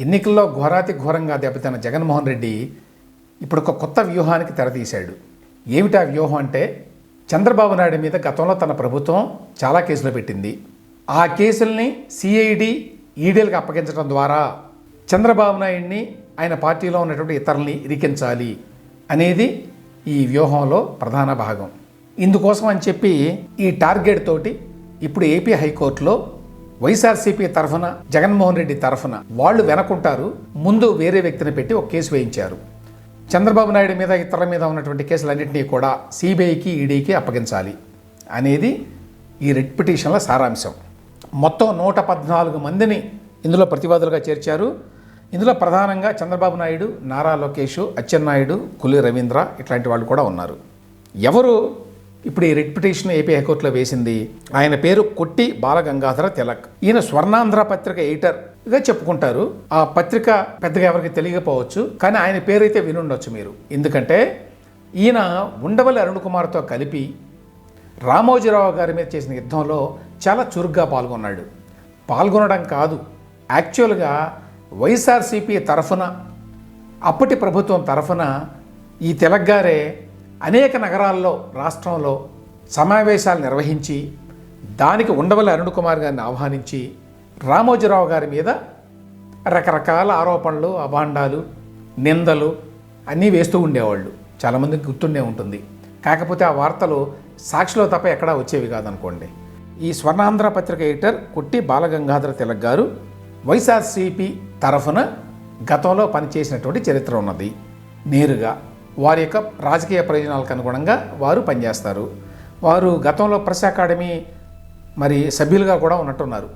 ఎన్నికల్లో ఘోరాతి ఘోరంగా దెబ్బతిన్న జగన్మోహన్ రెడ్డి ఇప్పుడు ఒక కొత్త వ్యూహానికి తెరతీశాడు. ఏమిటా వ్యూహం అంటే చంద్రబాబు నాయుడు మీద గతంలో తన ప్రభుత్వం చాలా కేసులు పెట్టింది. ఆ కేసుల్ని సిఐడి ఈడీలకు అప్పగించడం ద్వారా చంద్రబాబు నాయుడిని ఆయన పార్టీలో ఉన్నటువంటి ఇతరుల్ని ఇరికించాలి అనేది ఈ వ్యూహంలో ప్రధాన భాగం. ఇందుకోసం అని చెప్పి ఈ టార్గెట్ తోటి ఇప్పుడు ఏపీ హైకోర్టులో వైఎస్ఆర్సీపీ తరఫున జగన్మోహన్ రెడ్డి తరఫున వాళ్ళు వెనకుంటారు ముందు వేరే వ్యక్తిని పెట్టి ఒక కేసు వేయించారు. చంద్రబాబు నాయుడు మీద ఇతరుల మీద ఉన్నటువంటి కేసులన్నింటినీ కూడా సిబిఐకి ఈడీకి అప్పగించాలి అనేది ఈ రెడ్ పిటిషన్ల సారాంశం. మొత్తం నూట పద్నాలుగు మందిని ఇందులో ప్రతివాదులుగా చేర్చారు. ఇందులో ప్రధానంగా చంద్రబాబు నాయుడు నారా లోకేష్ అచ్చెన్నాయుడు కులి రవీంద్ర ఇట్లాంటి వాళ్ళు కూడా ఉన్నారు. ఎవరు ఇప్పుడు ఈ రెడ్ ఏపీ హైకోర్టులో వేసింది. ఆయన పేరు కొట్టి బాలగంగాధర తిలక్. ఈయన స్వర్ణాంధ్ర పత్రిక ఎడిటర్గా చెప్పుకుంటారు. ఆ పత్రిక పెద్దగా ఎవరికి తెలియకపోవచ్చు కానీ ఆయన పేరైతే వినుండొచ్చు మీరు. ఎందుకంటే ఈయన ఉండవల్లి అరుణ్ కుమార్తో కలిపి రామోజీరావు గారి మీద చేసిన యుద్ధంలో చాలా చురుగ్గా పాల్గొన్నాడు. పాల్గొనడం కాదు యాక్చువల్గా వైఎస్ఆర్సీపీ తరఫున అప్పటి ప్రభుత్వం తరఫున ఈ తెలగ్గారే అనేక నగరాల్లో రాష్ట్రంలో సమావేశాలు నిర్వహించి దానికి ఉండవల్లి అరుణ్ కుమార్ గారిని ఆహ్వానించి రామోజీరావు గారి మీద రకరకాల ఆరోపణలు అభాండాలు నిందలు అన్నీ వేస్తూ ఉండేవాళ్ళు. చాలామందికి గుర్తుండే ఉంటుంది. కాకపోతే ఆ వార్తలు సాక్షిలో తప్ప ఎక్కడా వచ్చేవి కాదనుకోండి. ఈ స్వర్ణాంధ్ర పత్రిక ఎడిటర్ కొట్టి బాలగంగాధర తిలక్ గారు వైఎస్ఆర్సీపీ తరఫున గతంలో పనిచేసినటువంటి చరిత్ర ఉన్నది. నేరుగా వారి యొక్క రాజకీయ ప్రయోజనాలకు అనుగుణంగా వారు పనిచేస్తారు. వారు గతంలో ప్రెస్ అకాడమీ మరి సభ్యులుగా కూడా ఉన్నట్టున్నారు.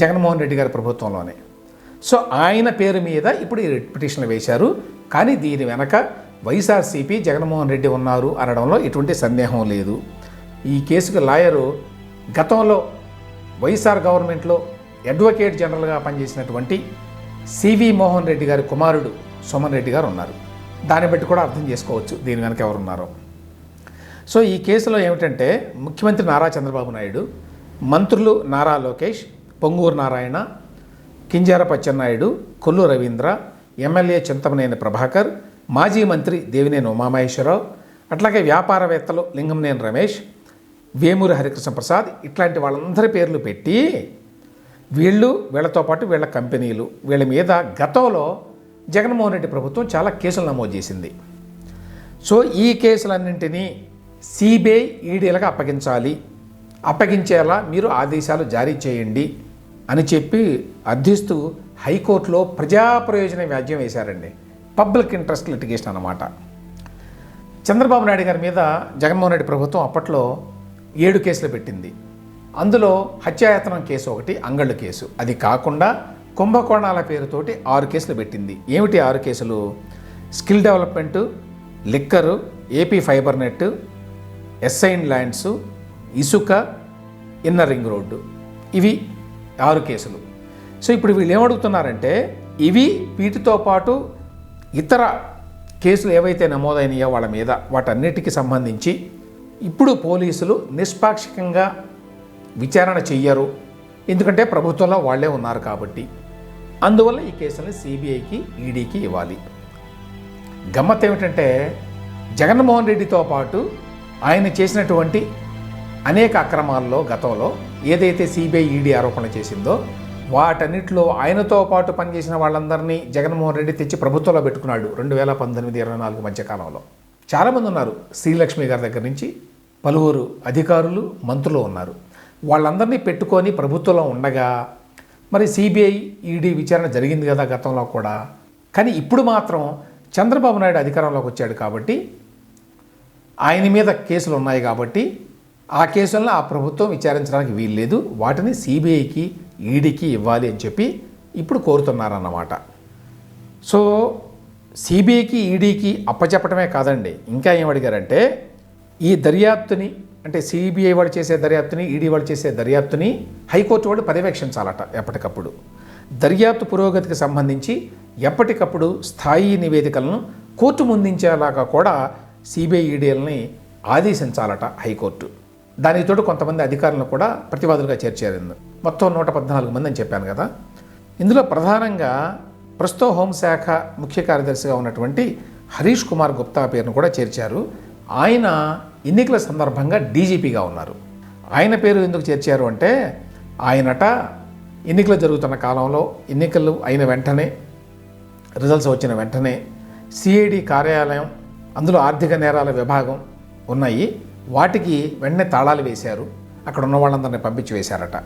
జగన్మోహన్ రెడ్డి గారి ప్రభుత్వంలోనే. సో ఆయన పేరు మీద ఇప్పుడు ఈ పిటిషన్లు వేశారు. కానీ దీని వెనక వైఎస్ఆర్సీపీ జగన్మోహన్ రెడ్డి ఉన్నారు అనడంలో ఎటువంటి సందేహం లేదు. ఈ కేసుకు లాయరు గతంలో వైఎస్ఆర్ గవర్నమెంట్లో అడ్వకేట్ జనరల్గా పనిచేసినటువంటి సివి మోహన్ రెడ్డి గారి కుమారుడు సుమన్ రెడ్డి గారు ఉన్నారు. దాన్ని బట్టి కూడా అర్థం చేసుకోవచ్చు దీని వెనక ఎవరున్నారో. సో ఈ కేసులో ఏమిటంటే ముఖ్యమంత్రి నారా చంద్రబాబు నాయుడు మంత్రులు నారా లోకేష్ పొంగూరు నారాయణ కింజార పచ్చెన్నాయుడు కొల్లు రవీంద్ర ఎమ్మెల్యే చింతమనేని ప్రభాకర్ మాజీ మంత్రి దేవినేని ఉమామహేశ్వరరావు అట్లాగే వ్యాపారవేత్తలు లింగంనేని రమేష్ వేమూరి హరికృష్ణ ప్రసాద్ ఇట్లాంటి వాళ్ళందరి పేర్లు పెట్టి వీళ్ళు వీళ్ళతో పాటు వీళ్ళ కంపెనీలు వీళ్ళ మీద గతంలో జగన్మోహన్ రెడ్డి ప్రభుత్వం చాలా కేసులు నమోదు చేసింది. సో ఈ కేసులన్నింటినీ సిబిఐ ఈడీలకు అప్పగించాలి. అప్పగించేలా మీరు ఆదేశాలు జారీ చేయండి అని చెప్పి అర్థిస్తూ హైకోర్టులో ప్రజా ప్రయోజన వ్యాజ్యం వేశారండి. పబ్లిక్ ఇంట్రెస్ట్ లిటిగేషన్ అన్నమాట. చంద్రబాబు నాయుడు గారి మీద జగన్మోహన్ రెడ్డి ప్రభుత్వం అప్పట్లో ఏడు కేసులు పెట్టింది. అందులో హత్యాయతనం కేసు ఒకటి అంగళ్ళు కేసు. అది కాకుండా కుంభకోణాల పేరుతోటి ఆరు కేసులు పెట్టింది. ఏమిటి ఆరు కేసులు? Skill development liquor AP fibre net assigned lands ఇసుక ఇన్నర్ రింగ్ రోడ్డు. ఇవి ఆరు కేసులు. సో ఇప్పుడు వీళ్ళు ఏమడుగుతున్నారంటే ఇవి వీటితో పాటు ఇతర కేసులు ఏవైతే నమోదైనాయో వాళ్ళ మీద వాటన్నిటికీ సంబంధించి ఇప్పుడు పోలీసులు నిష్పాక్షికంగా విచారణ చెయ్యరు. ఎందుకంటే ప్రభుత్వంలో వాళ్ళే ఉన్నారు కాబట్టి. అందువల్ల ఈ కేసులను సిబిఐకి ఈడీకి ఇవ్వాలి. గమ్మత్ ఏమిటంటే జగన్మోహన్ రెడ్డితో పాటు ఆయన చేసినటువంటి అనేక అక్రమాల్లో గతంలో ఏదైతే సిబిఐ ఈడీ ఆరోపణ చేసిందో వాటన్నిటిలో ఆయనతో పాటు పనిచేసిన వాళ్ళందరినీ జగన్మోహన్ రెడ్డి తెచ్చి ప్రభుత్వంలో పెట్టుకున్నాడు రెండు వేల పంతొమ్మిది ఇరవై నాలుగు మధ్యకాలంలో చాలామంది ఉన్నారు. శ్రీలక్ష్మి గారి దగ్గర నుంచి పలువురు అధికారులు మంత్రులు ఉన్నారు. వాళ్ళందరినీ పెట్టుకొని ప్రభుత్వంలో ఉండగా మరి సిబిఐ ఈడీ విచారణ జరిగింది కదా గతంలో కూడా. కానీ ఇప్పుడు మాత్రం చంద్రబాబు నాయుడు అధికారంలోకి వచ్చాడు కాబట్టి ఆయన మీద కేసులు ఉన్నాయి కాబట్టి ఆ కేసులను ఆ ప్రభుత్వం విచారించడానికి వీల్లేదు. వాటిని సిబిఐకి ఈడీకి ఇవ్వాలి అని చెప్పి ఇప్పుడు కోరుతున్నారన్నమాట. సో సిబిఐకి ఈడీకి అప్పచెప్పటమే కాదండి. ఇంకా ఏం అడిగారంటే ఈ దర్యాప్తుని అంటే సిబిఐ వాళ్ళు చేసే దర్యాప్తుని ఈడీ వాళ్ళు చేసే దర్యాప్తుని హైకోర్టు వాళ్ళు పర్యవేక్షించాలట ఎప్పటికప్పుడు. దర్యాప్తు పురోగతికి సంబంధించి ఎప్పటికప్పుడు స్థాయి నివేదికలను కోర్టు ముందించేలాగా కూడా సిబిఐ ఈడీఎల్ని ఆదేశించాలట హైకోర్టు. దానికి తోడు కొంతమంది అధికారులను కూడా ప్రతివాదులుగా చేర్చారు. మొత్తం నూట పద్నాలుగు మంది అని చెప్పాను కదా. ఇందులో ప్రధానంగా ప్రస్తుతం హోంశాఖ ముఖ్య కార్యదర్శిగా ఉన్నటువంటి హరీష్ కుమార్ గుప్తా పేరును కూడా చేర్చారు. ఆయన ఎన్నికల సందర్భంగా డీజీపీగా ఉన్నారు. ఆయన పేరు ఎందుకు చేర్చారు అంటే ఆయనట ఎన్నికలు జరుగుతున్న కాలంలో ఎన్నికలు అయిన వెంటనే రిజల్ట్స్ వచ్చిన వెంటనే సిఐడి కార్యాలయం అందులో ఆర్థిక నేరాల విభాగం ఉన్నాయి. వాటికి వెంటనే తాళాలు వేశారు. అక్కడ ఉన్న వాళ్ళందరినీ పంపించి వేశారట.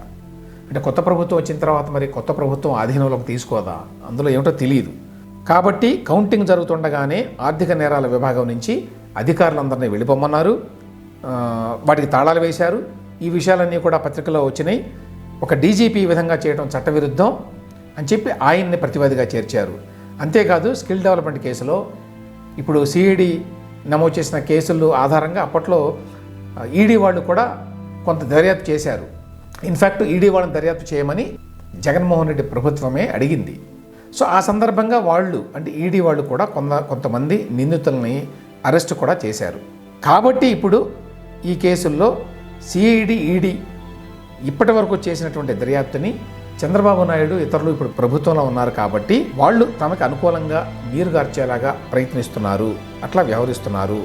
అంటే కొత్త ప్రభుత్వం వచ్చిన తర్వాత మరి కొత్త ప్రభుత్వం ఆధీనంలోకి తీసుకోదా? అందులో ఏమిటో తెలియదు కాబట్టి కౌంటింగ్ జరుగుతుండగానే ఆర్థిక నేరాల విభాగం నుంచి అధికారులందరినీ వెళ్ళిపోమన్నారు. వాటికి తాళాలు వేశారు. ఈ విషయాలన్నీ కూడా పత్రికలో వచ్చినాయి. ఒక డీజీపీ ఈ విధంగా చేయడం చట్టవిరుద్ధం అని చెప్పి ఆయన్ని ప్రతివాదిగా చేర్చారు. అంతేకాదు స్కిల్ డెవలప్మెంట్ కేసులో ఇప్పుడు సిఈడి నమోదు చేసిన కేసులు ఆధారంగా అప్పట్లో ఈడీ వాళ్ళు కూడా కొంత దర్యాప్తు చేశారు. ఇన్ఫ్యాక్ట్ ఈడీ వాళ్ళని దర్యాప్తు చేయమని జగన్మోహన్ రెడ్డి ప్రభుత్వమే అడిగింది. సో ఆ సందర్భంగా వాళ్ళు అంటే ఈడీ వాళ్ళు కూడా కొంత కొంతమంది నిందితుల్ని అరెస్ట్ కూడా చేశారు. కాబట్టి ఇప్పుడు ఈ కేసుల్లో సిఐడి ఈడీ ఇప్పటి వరకు చేసినటువంటి దర్యాప్తుని చంద్రబాబు నాయుడు ఇతరులు ఇప్పుడు ప్రభుత్వంలో ఉన్నారు కాబట్టి వాళ్ళు తమకు అనుకూలంగా నీరుగార్చేలాగా ప్రయత్నిస్తున్నారు అట్లా వ్యవహరిస్తున్నారు.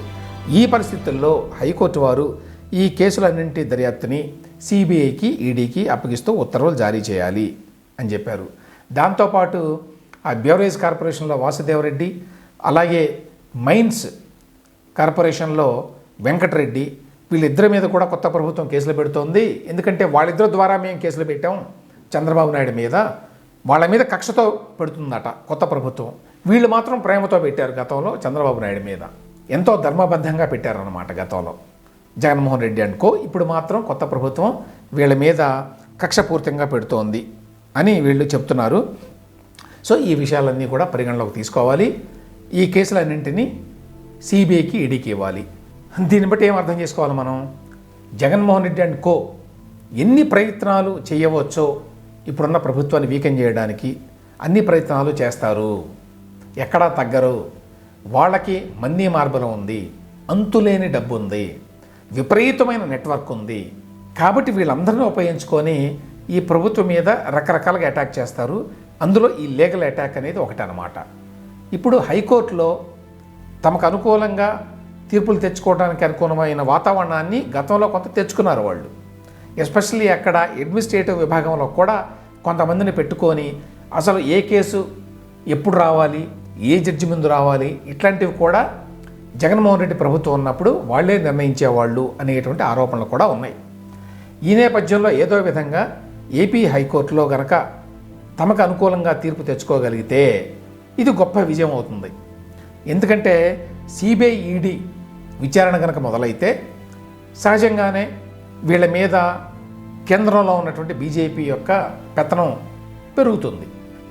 ఈ పరిస్థితుల్లో హైకోర్టు వారు ఈ కేసులన్నింటి దర్యాప్తుని సిబిఐకి ఈడీకి అప్పగిస్తూ ఉత్తర్వులు జారీ చేయాలి అని చెప్పారు. దాంతోపాటు ఆ బ్యూరేజ్ కార్పొరేషన్లో వాసుదేవరెడ్డి అలాగే మైన్స్ కార్పొరేషన్లో వెంకటరెడ్డి వీళ్ళిద్దరి మీద కూడా కొత్త ప్రభుత్వం కేసులు పెడుతోంది. ఎందుకంటే వాళ్ళిద్దరి ద్వారా మేము కేసులు పెట్టాం చంద్రబాబు నాయుడు మీద. వాళ్ళ మీద కక్షతో పెడుతుందట కొత్త ప్రభుత్వం. వీళ్ళు మాత్రం ప్రేమతో పెట్టారు గతంలో చంద్రబాబు నాయుడు మీద. ఎంతో ధర్మబద్ధంగా పెట్టారన్నమాట గతంలో. జగన్మోహన్ రెడ్డి అనుకో ఇప్పుడు మాత్రం కొత్త ప్రభుత్వం వీళ్ళ మీద కక్షపూర్తంగా పెడుతోంది అని వీళ్ళు చెప్తున్నారు. సో ఈ విషయాలన్నీ కూడా పరిగణలోకి తీసుకోవాలి. ఈ కేసులన్నింటినీ సిబిఐకి ఈడీకి ఇవ్వాలి. దీన్ని బట్టి ఏం అర్థం చేసుకోవాలి మనం? జగన్మోహన్ రెడ్డి అండ్ కో ఎన్ని ప్రయత్నాలు చేయవచ్చో ఇప్పుడున్న ప్రభుత్వాన్ని వీకెన్ చేయడానికి అన్ని ప్రయత్నాలు చేస్తారు. ఎక్కడా తగ్గరు. వాళ్ళకి మన్నీ మార్బలం ఉంది. అంతులేని డబ్బు ఉంది. విపరీతమైన నెట్వర్క్ ఉంది. కాబట్టి వీళ్ళందరినీ ఉపయోగించుకొని ఈ ప్రభుత్వం మీద రకరకాలుగా అటాక్ చేస్తారు. అందులో ఈ లీగల్ అటాక్ అనేది ఒకటి అనమాట ఇప్పుడు హైకోర్టులో తమకు అనుకూలంగా తీర్పులు తెచ్చుకోవడానికి అనుకూలమైన వాతావరణాన్ని గతంలో కొంత తెచ్చుకున్నారు వాళ్ళు. ఎస్పెషల్లీ అక్కడ అడ్మినిస్ట్రేటివ్ విభాగంలో కూడా కొంతమందిని పెట్టుకొని అసలు ఏ కేసు ఎప్పుడు రావాలి ఏ జడ్జి ముందు రావాలి ఇట్లాంటివి కూడా జగన్మోహన్ రెడ్డి ప్రభుత్వం ఉన్నప్పుడు వాళ్ళే నిర్ణయించేవాళ్ళు అనేటువంటి ఆరోపణలు కూడా ఉన్నాయి. ఈ నేపథ్యంలో ఏదో విధంగా ఏపీ హైకోర్టులో గనక తమకు అనుకూలంగా తీర్పు తెచ్చుకోగలిగితే ఇది గొప్ప విజయం అవుతుంది. ఎందుకంటే సిబిఐ ఈడీ విచారణ కనుక మొదలైతే సహజంగానే వీళ్ళ మీద కేంద్రంలో ఉన్నటువంటి బీజేపీ యొక్క పెత్తనం పెరుగుతుంది.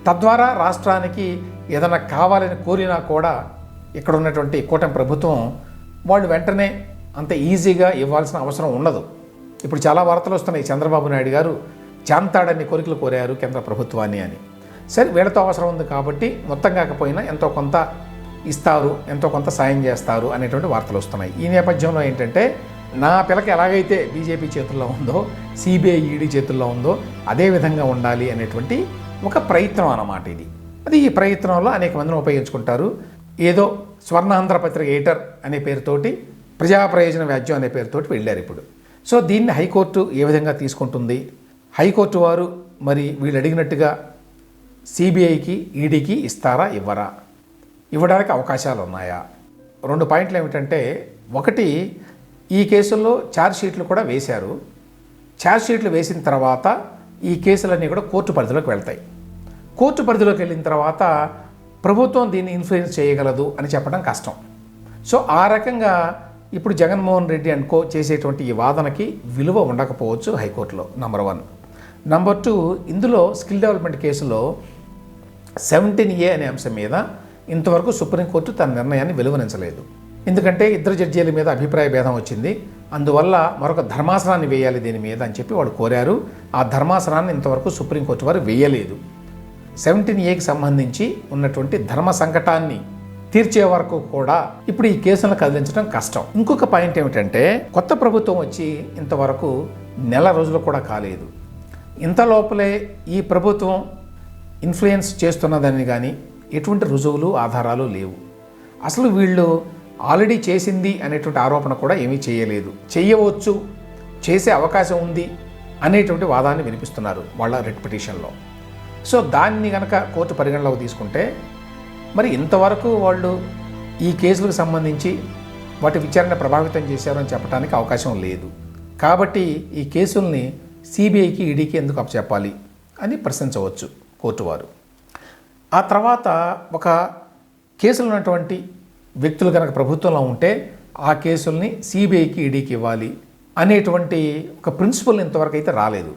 తద్వారా రాష్ట్రానికి ఏదైనా కావాలని కోరినా కూడా ఇక్కడ ఉన్నటువంటి కూటమి ప్రభుత్వం వాళ్ళు వెంటనే అంత ఈజీగా ఇవ్వాల్సిన అవసరం ఉండదు. ఇప్పుడు చాలా వార్తలు వస్తున్నాయి. చంద్రబాబు నాయుడు గారు చాంతాడని కోరికలు కోరారు కేంద్ర ప్రభుత్వాన్ని అని. సరే వీళ్ళతో అవసరం ఉంది కాబట్టి మొత్తం కాకపోయినా ఎంతో కొంత ఇస్తారు ఎంతో కొంత సాయం చేస్తారు అనేటువంటి వార్తలు వస్తున్నాయి. ఈ నేపథ్యంలో ఏంటంటే నా పిల్లకి ఎలాగైతే బీజేపీ చేతుల్లో ఉందో సిబిఐ ఈడీ చేతుల్లో ఉందో అదే విధంగా ఉండాలి అనేటువంటి ఒక ప్రయత్నం అన్నమాట ఇది. అది ఈ ప్రయత్నంలో అనేక మందిని ఉపయోగించుకుంటారు. ఏదో స్వర్ణాంధ్ర పత్రిక ఎడిటర్ అనే పేరుతోటి ప్రజా ప్రయోజన వ్యాజ్యం అనే పేరుతోటి వెళ్ళారు ఇప్పుడు. సో దీన్ని హైకోర్టు ఏ విధంగా తీసుకుంటుంది? హైకోర్టు వారు మరి వీళ్ళు అడిగినట్టుగా సిబిఐకి ఈడీకి ఇస్తారా ఇవ్వరా? ఇవ్వడానికి అవకాశాలు ఉన్నాయా రెండు పాయింట్లు ఏమిటంటే ఒకటి ఈ కేసుల్లో ఛార్జ్ షీట్లు కూడా వేశారు. ఛార్జ్ షీట్లు వేసిన తర్వాత ఈ కేసులన్నీ కూడా కోర్టు పరిధిలోకి వెళ్తాయి. కోర్టు పరిధిలోకి వెళ్ళిన తర్వాత ప్రభుత్వం దీన్ని ఇన్ఫ్లుయెన్స్ చేయగలదు అని చెప్పడం కష్టం. సో ఆ రకంగా ఇప్పుడు జగన్మోహన్ రెడ్డి అండ్ కో చేసేటువంటి ఈ వాదనకి విలువ ఉండకపోవచ్చు హైకోర్టులో నంబర్ వన్. నంబర్ టూ ఇందులో స్కిల్ డెవలప్మెంట్ కేసులో సెవెంటీన్ ఏ అనే అంశం మీద ఇంతవరకు సుప్రీంకోర్టు తన నిర్ణయాన్ని వెలువరించలేదు. ఎందుకంటే ఇద్దరు జడ్జీల మీద అభిప్రాయ భేదం వచ్చింది. అందువల్ల మరొక ధర్మాసనాన్ని వేయాలి దీని మీద అని చెప్పి వాళ్ళు కోరారు. ఆ ధర్మాసనాన్ని ఇంతవరకు సుప్రీంకోర్టు వారు వేయలేదు. సెవెంటీన్ ఏకి సంబంధించి ఉన్నటువంటి ధర్మ సంకటాన్ని తీర్చే వరకు కూడా ఇప్పుడు ఈ కేసులను కదిలించడం కష్టం. ఇంకొక పాయింట్ ఏమిటంటే కొత్త ప్రభుత్వం వచ్చి ఇంతవరకు నెల రోజులు కూడా కాలేదు. ఇంత లోపలే ఈ ప్రభుత్వం ఇన్ఫ్లుయెన్స్ చేస్తున్నదని కానీ ఎటువంటి రుజువులు ఆధారాలు లేవు. అసలు వీళ్ళు ఆల్రెడీ చేసింది అనేటువంటి ఆరోపణ కూడా ఏమీ చేయలేదు. చేయవచ్చు చేసే అవకాశం ఉంది అనేటువంటి వాదాన్ని వినిపిస్తున్నారు వాళ్ళ రెడ్ పిటిషన్లో. సో దాన్ని కనుక కోర్టు పరిగణలోకి తీసుకుంటే మరి ఇంతవరకు వాళ్ళు ఈ కేసులకు సంబంధించి వాటి విచారణ ప్రభావితం చేశారని చెప్పడానికి అవకాశం లేదు. కాబట్టి ఈ కేసుల్ని సిబిఐకి ఈడీకి ఎందుకు అప్పచెప్పాలి అని ప్రశ్నించవచ్చు కోర్టు వారు. ఆ తర్వాత ఒక కేసులు ఉన్నటువంటి వ్యక్తులు కనుక ప్రభుత్వంలో ఉంటే ఆ కేసుల్ని సిబిఐకి ఈడీకి ఇవ్వాలి అనేటువంటి ఒక ప్రిన్సిపల్ ఇంతవరకు అయితే రాలేదు.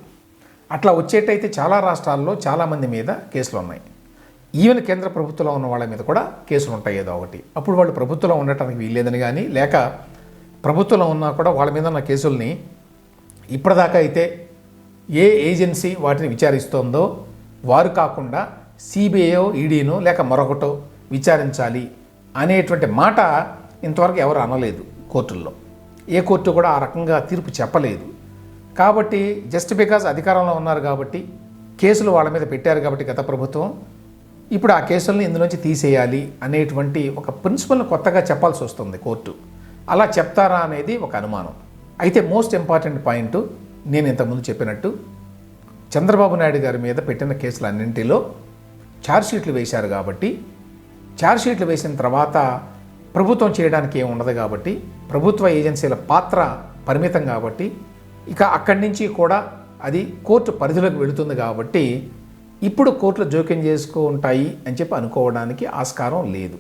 అట్లా వచ్చేటైతే చాలా రాష్ట్రాల్లో చాలామంది మీద కేసులు ఉన్నాయి. ఈవెన్ కేంద్ర ప్రభుత్వంలో ఉన్న వాళ్ళ మీద కూడా కేసులు ఉంటాయి ఏదో ఒకటి. అప్పుడు వాళ్ళు ప్రభుత్వంలో ఉండటానికి వీల్లేదని కానీ లేక ప్రభుత్వంలో ఉన్నా కూడా వాళ్ళ మీద ఉన్న కేసుల్ని ఇప్పటిదాకా అయితే ఏ ఏజెన్సీ వాటిని విచారిస్తోందో వారు కాకుండా సిబిఐఓ ఈడీనో లేక మరొకటో విచారించాలి అనేటువంటి మాట ఇంతవరకు ఎవరు అనలేదు కోర్టుల్లో. ఏ కోర్టు కూడా ఆ రకంగా తీర్పు చెప్పలేదు. కాబట్టి జస్ట్ బికాజ్ అధికారంలో ఉన్నారు కాబట్టి కేసులు వాళ్ళ మీద పెట్టారు కాబట్టి గత ప్రభుత్వం ఇప్పుడు ఆ కేసులను ఇందులోంచి తీసేయాలి అనేటువంటి ఒక ప్రిన్సిపల్ని కొత్తగా చెప్పాల్సి వస్తుంది కోర్టు. అలా చెప్తారా అనేది ఒక అనుమానం. అయితే మోస్ట్ ఇంపార్టెంట్ పాయింట్ నేను ఇంతకుముందు చెప్పినట్టు చంద్రబాబు నాయుడు గారి మీద పెట్టిన కేసులన్నింటిలో ఛార్జ్షీట్లు వేశారు కాబట్టి ఛార్జ్షీట్లు వేసిన తర్వాత ప్రభుత్వం చేయడానికి ఏమి ఉండదు కాబట్టి ప్రభుత్వ ఏజెన్సీల పాత్ర పరిమితం కాబట్టి ఇక అక్కడి నుంచి కూడా అది కోర్టు పరిధిలోకి వెళుతుంది కాబట్టి ఇప్పుడు కోర్టులు జోక్యం చేసుకుంటాయి అని చెప్పి అనుకోవడానికి ఆస్కారం లేదు.